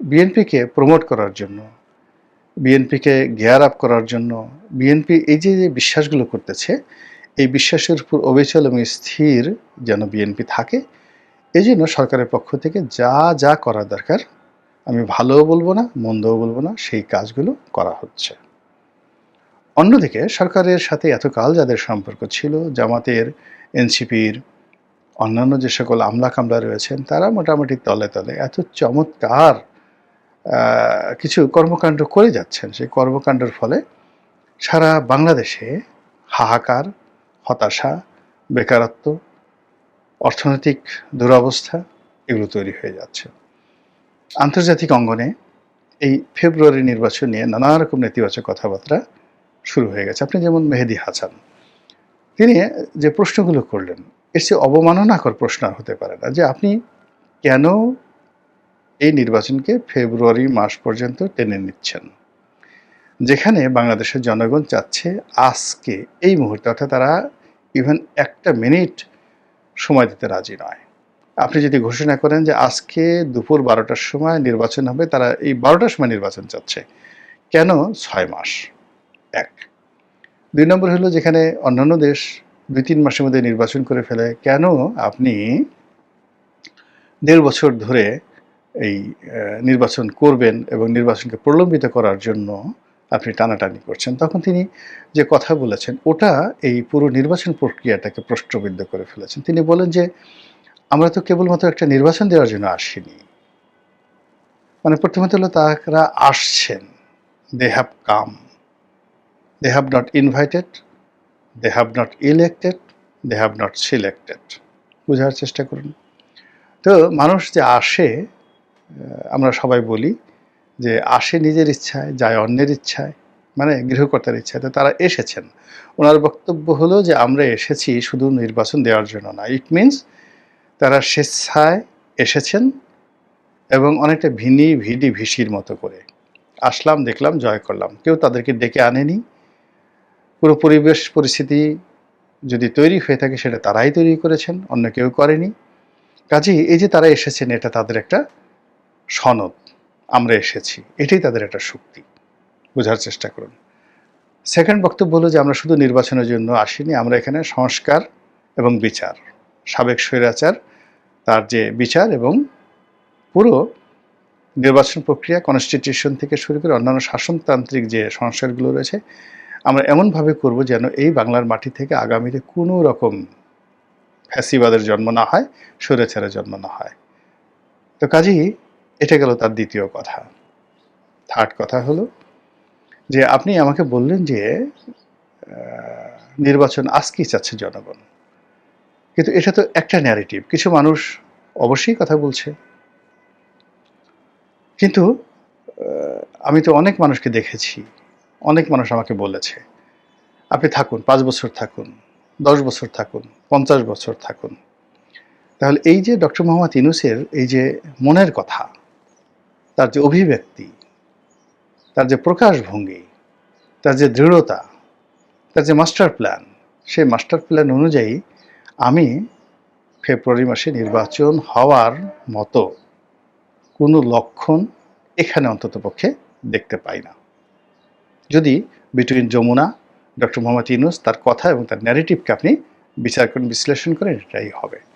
বিএনপিকে প্রমোট করার জন্য, বিএনপিকে গিয়ার আপ করার জন্য, বিএনপি এই যে যে বিশ্বাসগুলো করতেছে, এই বিশ্বাসের উপর অবিচল এবং স্থির যেন বিএনপি থাকে এই জন্য সরকারের পক্ষ থেকে যা যা করা দরকার, আমি ভালোও বলব না, মন্দও বলব না, সেই কাজগুলো করা হচ্ছে। অন্যদিকে সরকারের সাথে এতকাল যাদের সম্পর্ক ছিল, জামাতের, এনসিপির, অন্যান্য যে সকল আমলা কামলা রয়েছেন, তারা মোটামুটি তলে তলে এত চমৎকার কিছু কর্মকাণ্ড করে যাচ্ছেন। সেই কর্মকাণ্ডের ফলে সারা বাংলাদেশে হাহাকার, হতাশা, বেকারত্ব, অর্থনৈতিক দুরবস্থা এগুলো তৈরি হয়ে যাচ্ছে। আন্তর্জাতিক অঙ্গনে এই ফেব্রুয়ারি নির্বাচন নিয়ে নানা রকম নেতিবাচক কথাবার্তা শুরু হয়ে গেছে। আপনি যেমন মেহেদি হাসান, তিনি যে প্রশ্নগুলো করলেন, এর চেয়ে অবমাননাকর প্রশ্ন হতে পারে না যে আপনি কেন এই নির্বাচনকে ফেব্রুয়ারি মাস পর্যন্ত টেনে নিচ্ছেন। যেখানে বাংলাদেশের জনগণ চাচ্ছে আজকে, এই মুহূর্তে, অর্থাৎ তারা ইভেন একটা মিনিট সময় দিতে রাজি নয়। আপনি যদি ঘোষণা করেন যে আজকে দুপুর বারোটার সময় নির্বাচন হবে, তারা এই বারোটার সময় নির্বাচন চাচ্ছে। কেন? ছয় মাস। এক। দুই নম্বর হলো যেখানে অন্যান্য দেশ দুই তিন মাসের মধ্যে নির্বাচন করে ফেলে, কেন আপনি দেড় বছর ধরে এই নির্বাচন করবেন এবং নির্বাচনকে প্রলম্বিত করার জন্য আপনি টানাটানি করছেন, তখন তিনি যে কথা বলেছেন, ওটা এই পুরো নির্বাচন প্রক্রিয়াটাকে প্রশ্নবিদ্ধ করে ফেলেছেন। তিনি বলেন যে, আমরা তো কেবলমাত্র একটা নির্বাচন দেওয়ার জন্য আসিনি। মানে প্রথমত হলো তারা আসছেন। They have come they have not invited they have not elected they have not selected বোঝার চেষ্টা করুন। তো মানুষ যে আসে আমরা সবাই বলি যে আসে নিজের ইচ্ছায়, যায় অন্যের ইচ্ছায় মানে গৃহকর্তার ইচ্ছায়। তো তারা এসেছেন। ওনার বক্তব্য হলো যে আমরা এসেছি শুধু নির্বাচন দেওয়ার জন্য না। ইট মিনস তারা স্বেচ্ছায় এসেছেন এবং অনেকটা ভিনি ভিডি ভিসির মতো করে। আসলাম, দেখলাম, জয় করলাম। কেউ তাদেরকে ডেকে আনেনি। পুরো পরিবেশ পরিস্থিতি যদি তৈরি হয়ে থাকে সেটা তারাই তৈরি করেছেন, অন্য কেউ করেনি। কাজেই এই যে তারা এসেছেন, এটা তাদের একটা সনদ, আমরা এসেছি। এটাই তাদের একটা শক্তি। বোঝার চেষ্টা করুন। সেকেন্ড বক্তব্য হলো যে, আমরা শুধু নির্বাচনের জন্য আসিনি, আমরা এখানে সংস্কার এবং বিচার। সাবেক স্বৈরাচার, তার যে বিচার এবং পুরো নির্বাচন প্রক্রিয়া কনস্টিটিউশন থেকে শুরু করে অন্যান্য শাসনতান্ত্রিক যে সংস্কারগুলো রয়েছে, আমরা এমনভাবে করব যেন এই বাংলার মাটি থেকে আগামীতে কোনো রকম ফ্যাসিবাদের জন্ম না হয়, স্বৈরাচারের জন্ম না হয়। তো কাজেই এটা গেল তার দ্বিতীয় কথা। থার্ড কথা হলো যে, আপনি আমাকে বললেন যে নির্বাচন আজকেই চাচ্ছে জনগণ। কিন্তু এটা তো একটা ন্যারেটিভ কিছু মানুষ অবশ্যই কথা বলছে। কিন্তু আমি তো অনেক মানুষকে দেখেছি, অনেক মানুষ আমাকে বলেছে। আপনি থাকুন, পাঁচ বছর থাকুন, দশ বছর থাকুন, পঞ্চাশ বছর থাকুন। তাহলে এই যে ডক্টর মোহাম্মদ ইনুসের এই যে মনের কথা তার যে অভিব্যক্তি, তার যে প্রকাশভঙ্গি, তার যে দৃঢ়তা, তার যে মাস্টার প্ল্যান, সেই মাস্টার প্ল্যান অনুযায়ী আমি ফেব্রুয়ারি মাসে নির্বাচন হওয়ার মতো কোনো লক্ষণ এখানে অন্ততপক্ষে দেখতে পাই না। যদি বিটুইন যমুনা, ডক্টর মোহাম্মদ ইউনুস তার কথা এবং তার ন্যারেটিভকে আপনি বিচার করেন, বিশ্লেষণ করেন, এটাই হবে।